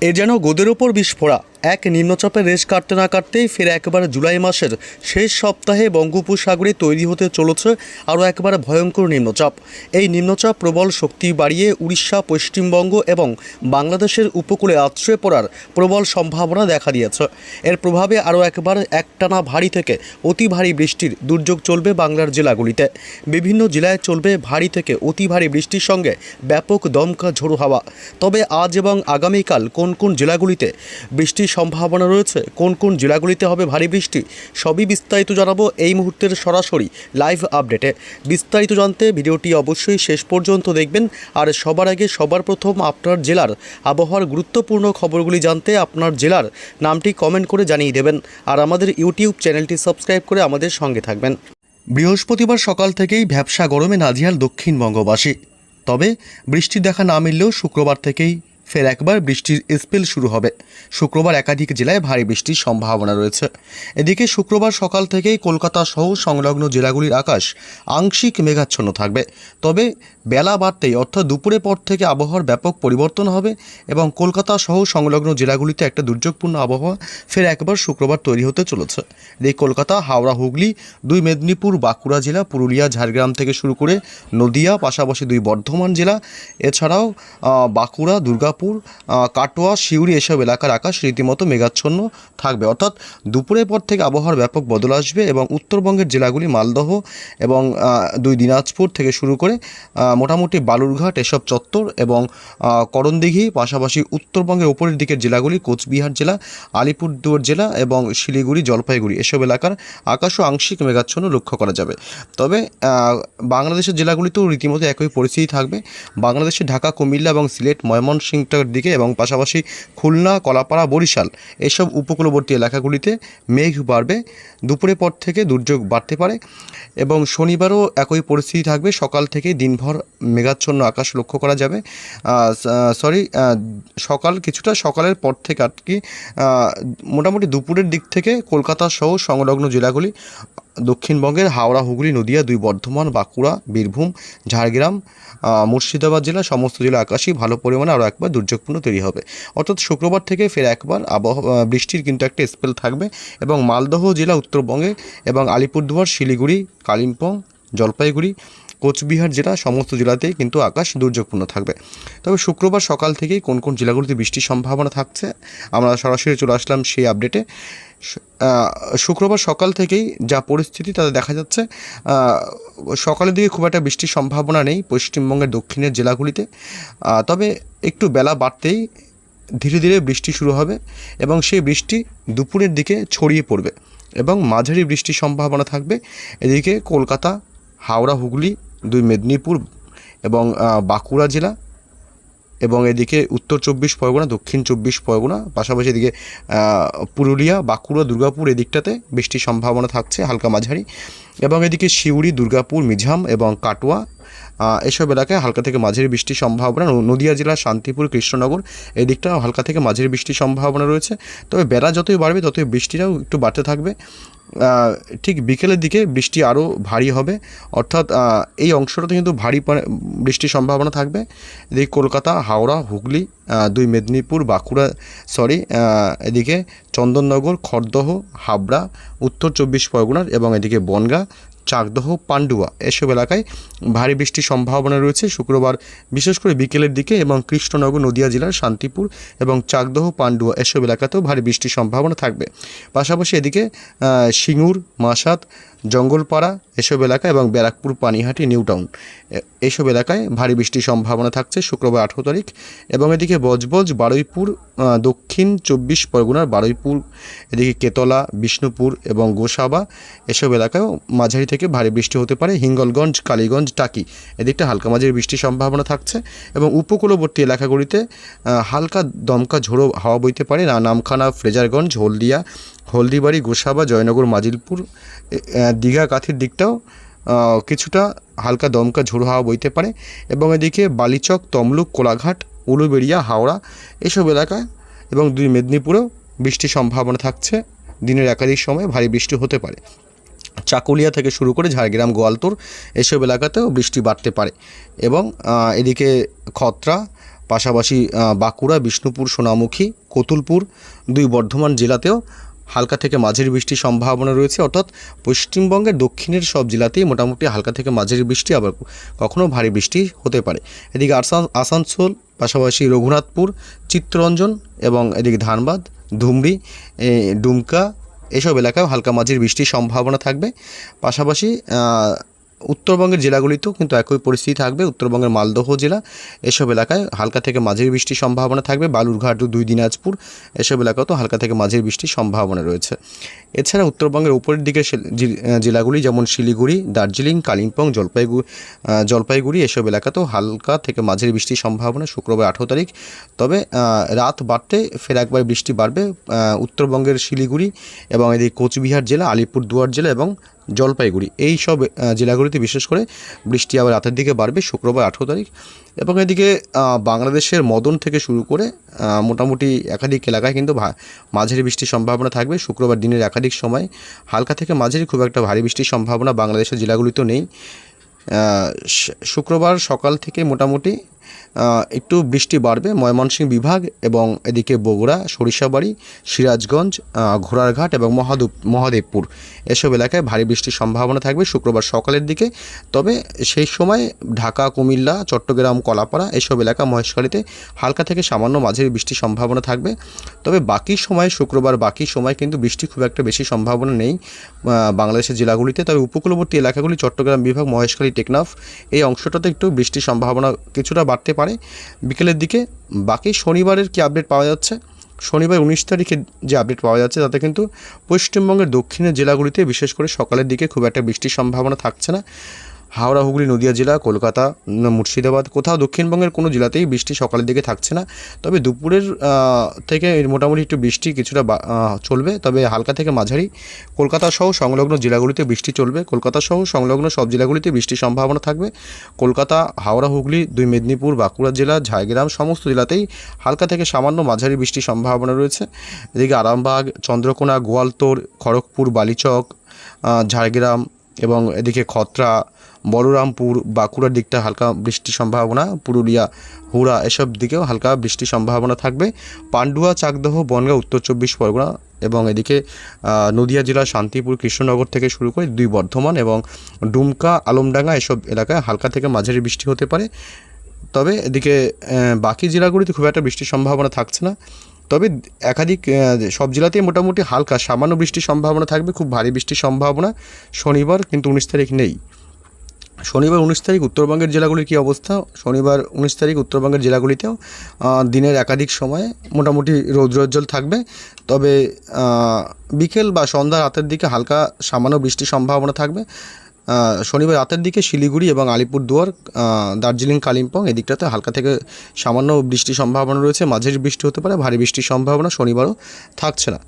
এ যেন গোদের ওপর বিষ বিস্ফোরা। এক নিম্নচাপের রেশ কাটতে না কাটতেই ফের একবার জুলাই মাসের শেষ সপ্তাহে বঙ্গোপসাগরে তৈরি হতে চলেছে আরও একবার ভয়ঙ্কর নিম্নচাপ। এই নিম্নচাপ প্রবল শক্তি বাড়িয়ে উড়িষ্যা, পশ্চিমবঙ্গ এবং বাংলাদেশের উপকূলে আশ্রয় পড়ার প্রবল সম্ভাবনা দেখা দিয়েছে। এর প্রভাবে আরও একবার একটানা ভারী থেকে অতি ভারী বৃষ্টির দুর্যোগ চলবে বাংলার জেলাগুলিতে। বিভিন্ন জেলায় চলবে ভারী থেকে অতি ভারী বৃষ্টির সঙ্গে ব্যাপক দমকা ঝোড়ো হাওয়া। তবে আজ এবং আগামীকাল কোন কোন জেলাগুলিতে বৃষ্টির সম্ভাবনা রয়েছে? কোন কোন জেলাগুলিতে হবে ভারী বৃষ্টি? সবই বিস্তারিত জানাব এই মুহূর্তের সরাসরি লাইভ আপডেটে বিস্তারিত জানতে ভিডিওটি অবশ্যই শেষ পর্যন্ত দেখবেন। আর সবার আগে সবার প্রথম আপনার জেলার আবহাওয়ার গুরুত্বপূর্ণ খবরগুলি জানতে আপনার জেলার নামটি কমেন্ট করে জানিয়ে দেবেন। আর আমাদের ইউটিউব চ্যানেলটি সাবস্ক্রাইব করে আমাদের সঙ্গে থাকবেন। বৃহস্পতিবার সকাল থেকেই ভ্যাবসা গরমে নাজিয়াল দক্ষিণবঙ্গবাসী। তবে বৃষ্টির দেখা না মিললেও শুক্রবার থেকেই ফের একবার বৃষ্টির স্পেল শুরু হবে। শুক্রবার একাধিক জেলায় ভারী বৃষ্টির সম্ভাবনা রয়েছে। এদিকে শুক্রবার সকাল থেকেই কলকাতা সহ সংলগ্ন জেলাগুলির আকাশ আংশিক মেঘাচ্ছন্ন থাকবে। তবে বেলা বাড়তেই অর্থাৎ দুপুরের পর থেকে আবহাওয়ার ব্যাপক পরিবর্তন হবে এবং কলকাতা সহ সংলগ্ন জেলাগুলিতে একটা দুর্যোগপূর্ণ আবহাওয়া ফের একবার শুক্রবার তৈরি হতে চলেছে। এই কলকাতা, হাওড়া, হুগলি, দুই মেদিনীপুর, বাঁকুড়া জেলা, পুরুলিয়া, ঝাড়গ্রাম থেকে শুরু করে নদিয়া, পাশাপাশি দুই বর্ধমান জেলা, এছাড়াও বাঁকুড়া, দুর্গাপুর কাটোয়া, সিউড়ি এসব এলাকার আকাশ রীতিমতো মেঘাচ্ছন্ন থাকবে। অর্থাৎ দুপুরের পর থেকে আবহাওয়ার ব্যাপক বদল আসবে এবং উত্তরবঙ্গের জেলাগুলি মালদহ এবং দুই দিনাজপুর থেকে শুরু করে মোটামুটি বালুরঘাট, এসব চত্বর এবং করণদিঘি, পাশাপাশি উত্তরবঙ্গের ওপরের দিকের জেলাগুলি কোচবিহার জেলা, আলিপুরদুয়ার জেলা এবং শিলিগুড়ি, জলপাইগুড়ি। এসব এলাকার আকাশও আংশিক মেঘাচ্ছন্ন লক্ষ্য করা যাবে। তবে বাংলাদেশের জেলাগুলিতেও রীতিমতো একই পরিস্থিতি থাকবে। বাংলাদেশে ঢাকা, কুমিল্লা এবং সিলেট, ময়মনসিংহটার দিকে এবং পাশাপাশি খুলনা, কলাপাড়া, বরিশাল এসব উপকূলবর্তী এলাকাগুলিতে মেঘ বাড়বে। দুপুরের পর থেকে দুর্যোগ বাড়তে পারে এবং শনিবারও একই পরিস্থিতি থাকবে। সকাল থেকে দিনভর মেঘাচ্ছন্ন আকাশ লক্ষ্য করা যাবে। সরি সকাল কিছুটা সকালের পর থেকে আর কি মোটামুটি দুপুরের দিক থেকে কলকাতা সহ সংলগ্ন জেলাগুলি, দক্ষিণবঙ্গের হাওড়া, হুগলি, নদিয়া, দুই বর্ধমান, বাঁকুড়া, বীরভূম, ঝাড়গ্রাম মুর্শিদাবাদ জেলা, সমস্ত জেলা আকাশই ভালো পরিমাণে আরও একবার দুর্যোগপূর্ণ তৈরি হবে। অর্থাৎ শুক্রবার থেকে ফের একবার আবহাওয়া বৃষ্টির কিন্তু একটা স্পেল থাকবে এবং মালদহ জেলা উত্তরবঙ্গে এবং আলিপুরদুয়ার, শিলিগুড়ি, কালিম্পং, জলপাইগুড়ি কোচবিহার জেলা, সমস্ত জেলাতেই কিন্তু আকাশ দুর্যোগপূর্ণ থাকবে। তবে শুক্রবার সকাল থেকেই কোন কোন জেলাগুলিতে বৃষ্টির সম্ভাবনা থাকছে, আমরা সরাসরি চলে আসলাম সেই আপডেটে। শুক্রবার সকাল থেকেই যা পরিস্থিতি তাতে দেখা যাচ্ছে সকালের দিকে খুব একটা বৃষ্টির সম্ভাবনা নেই পশ্চিমবঙ্গের দক্ষিণের জেলাগুলিতে তবে একটু বেলা বাড়তেই ধীরে ধীরে বৃষ্টি শুরু হবে এবং সেই বৃষ্টি দুপুরের দিকে ছড়িয়ে পড়বে এবং মাঝারি বৃষ্টির সম্ভাবনা থাকবে। এদিকে কলকাতা হাওড়া, হুগলি, দুই মেদিনীপুর এবং বাঁকুড়া জেলা এবং এদিকে উত্তর চব্বিশ পরগনা, দক্ষিণ চব্বিশ পরগনা, পাশাপাশি এদিকে পুরুলিয়া, বাঁকুড়া, দুর্গাপুর এদিকটাতে বৃষ্টির সম্ভাবনা থাকছে হালকা মাঝারি এবং এদিকে সিউড়ি দুর্গাপুর মিঝাম এবং কাটোয়া এসব এলাকায় হালকা থেকে মাঝারি বৃষ্টির সম্ভাবনা। নদিয়া জেলার শান্তিপুর, কৃষ্ণনগর এই দিকটা হালকা থেকে মাঝারি বৃষ্টির সম্ভাবনা রয়েছে। তবে বেলা যতই বাড়বে ততই বৃষ্টিটাও একটু বাড়তে থাকবে। ঠিক বিকেলের দিকে বৃষ্টি আরও ভারী হবে। অর্থাৎ এই অংশটাতে কিন্তু ভারী বৃষ্টির সম্ভাবনা থাকবে। এদিকে কলকাতা, হাওড়া, হুগলি দুই মেদিনীপুর, বাঁকুড়া সরি এদিকে চন্দননগর, খড়দহ, হাবড়া, উত্তর চব্বিশ পরগনার এবং এদিকে বনগাঁ, চাকদহ, পান্ডুয়া এসব এলাকায় ভারী বৃষ্টির সম্ভাবনা রয়েছে। শুক্রবার বিশেষ করে বিকেলের দিকে এবং কৃষ্ণনগর, নদিয়া জেলার শান্তিপুর এবং চাকদহ, পান্ডুয়া এসব এলাকাতেও ভারী বৃষ্টির সম্ভাবনা থাকবে। পাশাপাশি এদিকে সিঙ্গুর মাসাত জঙ্গলপাড়া এসব এলাকা এবং ব্যারাকপুর পানিহাটি, নিউ টাউন। এ- এলাকায় ভারী বৃষ্টির সম্ভাবনা থাকছে শুক্রবার আঠেরো তারিখ এবং এদিকে বজবজ, বারুইপুর দক্ষিণ চব্বিশ পরগনার বারুইপুর, এদিকে কেতলা, বিষ্ণুপুর এবং গোসাবা এসব এলাকায়ও মাঝারি থেকে ভারী বৃষ্টি হতে পারে। হিঙ্গলগঞ্জ, কালীগঞ্জ, টাকি এদিকটা হালকা মাঝারি বৃষ্টির সম্ভাবনা থাকছে এবং উপকূলবর্তী এলাকাগুলিতে হালকা দমকা ঝোড়ো হাওয়া বইতে পারে। নামখানা, ফ্রেজারগঞ্জ, হলদিয়া হলদিবাড়ি, গোসাবা, জয়নগর, মাজিলপুর দীঘা কাথির দিকটাও কিছুটা হালকা দমকা ঝোড়ো হাওয়া বইতে পারে। এবং এদিকে বালিচক, তমলুক, কোলাঘাট, উলুবেড়িয়া, হাওড়া এসব এলাকায় এবং দুই মেদিনীপুরেও বৃষ্টির সম্ভাবনা থাকছে। দিনের একাধিক সময় ভারী বৃষ্টি হতে পারে। চাকুলিয়া থেকে শুরু করে ঝাড়গ্রাম, গোয়ালতোর এসব এলাকাতেও বৃষ্টি বাড়তে পারে। এবং এদিকে খত্রা, পাশাপাশি বাঁকুড়া, বিষ্ণুপুর, সোনামুখী, কতুলপুর দুই বর্ধমান জেলাতেও হালকা থেকে মাঝারি বৃষ্টির সম্ভাবনা রয়েছে, অর্থাৎ পশ্চিমবঙ্গের দক্ষিণের সব জেলাতেই মোটামুটি হালকা থেকে মাঝারি বৃষ্টি, আবার কখনও ভারী বৃষ্টি হতে পারে। এদিকে আসান, আসানসোল, পাশাপাশি রঘুনাথপুর, চিত্তরঞ্জন এবং এদিকে ধানবাদ ধুমরি ডুমকা, এসব এলাকায় হালকা মাঝির বৃষ্টির সম্ভাবনা থাকবে। পাশাপাশি উত্তরবঙ্গের জেলাগুলিতেও কিন্তু একই পরিস্থিতি থাকবে। উত্তরবঙ্গের মালদহ জেলা, এসব এলাকায় হালকা থেকে মাঝের বৃষ্টির সম্ভাবনা থাকবে। বালুরঘাট, দুই দিনাজপুর, এসব এলাকাতেও হালকা থেকে মাঝের বৃষ্টির সম্ভাবনা রয়েছে। এছাড়া উত্তরবঙ্গের উপরের দিকে জেলাগুলি যেমন শিলিগুড়ি, দার্জিলিং, কালিম্পং, জলপাইগুড়ি জলপাইগুড়ি, এসব এলাকাতেও হালকা থেকে মাঝের বৃষ্টির সম্ভাবনা শুক্রবার আঠেরো তারিখ। তবে রাত বাড়তে ফের একবার বৃষ্টি বাড়বে উত্তরবঙ্গের শিলিগুড়ি এবং এদিকে কোচবিহার জেলা, আলিপুরদুয়ার জেলা এবং জলপাইগুড়ি। এই সব জেলাগুলিতে বিশেষ করে বৃষ্টি আবার রাতের দিকে বাড়বে, শুক্রবার আঠেরো তারিখ। এবং এদিকে বাংলাদেশের মদন থেকে শুরু করে মোটামুটি একাধিক এলাকায় কিন্তু মাঝারি বৃষ্টির সম্ভাবনা থাকবে। শুক্রবার দিনের একাধিক সময় হালকা থেকে মাঝারি খুব একটা ভারী বৃষ্টির সম্ভাবনা বাংলাদেশের জেলাগুলিতেও নেই। শুক্রবার সকাল থেকে মোটামুটি একটু বৃষ্টি বাড়বে, ময়মনসিংহ বিভাগ এবং এদিকে বগুড়া, সরিষাবাড়ি, সিরাজগঞ্জ ঘোড়ারঘাট এবং মহাদেব মহাদেবপুর। এসব এলাকায় ভারী বৃষ্টির সম্ভাবনা থাকবে শুক্রবার সকালের দিকে। তবে সেই সময় ঢাকা, কুমিল্লা, চট্টগ্রাম, কলাপাড়া এসব এলাকা মহেশখালীতে হালকা থেকে সামান্য মাঝারি বৃষ্টির সম্ভাবনা থাকবে। তবে বাকি সময়, শুক্রবার বাকি সময় কিন্তু বৃষ্টি খুব একটা বেশি সম্ভাবনা নেই বাংলাদেশের জেলাগুলিতে। তবে উপকূলবর্তী এলাকাগুলি, চট্টগ্রাম বিভাগ, মহেশখালী, টেকনাফ, এই অংশটাতে একটু বৃষ্টির সম্ভাবনা কিছুটা বাড়তে পারে। বিকেলের দিকে বাকি শনিবারের কি আপডেট পাওয়া যাচ্ছে? শনিবার উনিশ তারিখে যে আপডেট পাওয়া যাচ্ছে, তাতে কিন্তু পশ্চিমবঙ্গের দক্ষিণের জেলাগুলিতে বিশেষ করে সকালের দিকে খুব একটা বৃষ্টির সম্ভাবনা থাকছে না। হাওড়া, হুগলি, নদিয়া জেলা, কলকাতা মুর্শিদাবাদ, কোথাও দক্ষিণবঙ্গের কোনো জেলাতেই বৃষ্টি সকালের দিকে থাকছে না। তবে দুপুরের থেকে মোটামুটি একটু বৃষ্টি কিছুটা চলবে। তবে হালকা থেকে মাঝারি কলকাতা সহ সংলগ্ন জেলাগুলিতে বৃষ্টি চলবে। কলকাতা সহ সংলগ্ন সব জেলাগুলিতে বৃষ্টির সম্ভাবনা থাকবে। কলকাতা, হাওড়া, হুগলি, দুই মেদিনীপুর, বাঁকুড়া জেলা, ঝাড়গ্রাম সমস্ত জেলাতেই হালকা থেকে সামান্য মাঝারি বৃষ্টির সম্ভাবনা রয়েছে। এদিকে আরামবাগ, চন্দ্রকোনা গোয়ালতোড় খড়গপুর, বালিচক ঝাড়গ্রাম এবং এদিকে খত্রা বলরামপুর, বাঁকুড়ার দিকটা হালকা বৃষ্টির সম্ভাবনা, পুরুলিয়া, হুড়া এসব দিকেও হালকা বৃষ্টির সম্ভাবনা থাকবে। পান্ডুয়া, চাকদহ, বনগাঁ, উত্তর চব্বিশ পরগনা এবং এদিকে নদিয়া জেলার শান্তিপুর, কৃষ্ণনগর থেকে শুরু করে দুই বর্ধমান এবং ডুমকা, আলমডাঙ্গা এসব এলাকায় হালকা থেকে মাঝারি বৃষ্টি হতে পারে। তবে এদিকে বাকি জেলাগুলিতে খুব একটা বৃষ্টির সম্ভাবনা থাকছে না। তবে একাধিক সব জেলাতেই মোটামুটি হালকা সামান্য বৃষ্টির সম্ভাবনা থাকবে, খুব ভারী বৃষ্টির সম্ভাবনা শনিবার কিন্তু উনিশ তারিখ নেই। শনিবার উনিশ তারিখ উত্তরবঙ্গের জেলাগুলির কী অবস্থা? শনিবার উনিশ তারিখ উত্তরবঙ্গের জেলাগুলিতেও দিনের একাধিক সময়ে মোটামুটি রৌদ্রোজ্জ্বল থাকবে। তবে বিকেল বা সন্ধ্যা রাতের দিকে হালকা সামান্য বৃষ্টির সম্ভাবনা থাকবে। শনিবার রাতের দিকে শিলিগুড়ি এবং আলিপুরদুয়ার দার্জিলিং, কালিম্পং এদিকটাতে হালকা থেকে সামান্য বৃষ্টির সম্ভাবনা রয়েছে। মাঝের বৃষ্টি হতে পারে, ভারী বৃষ্টির সম্ভাবনা শনিবারও থাকছে না।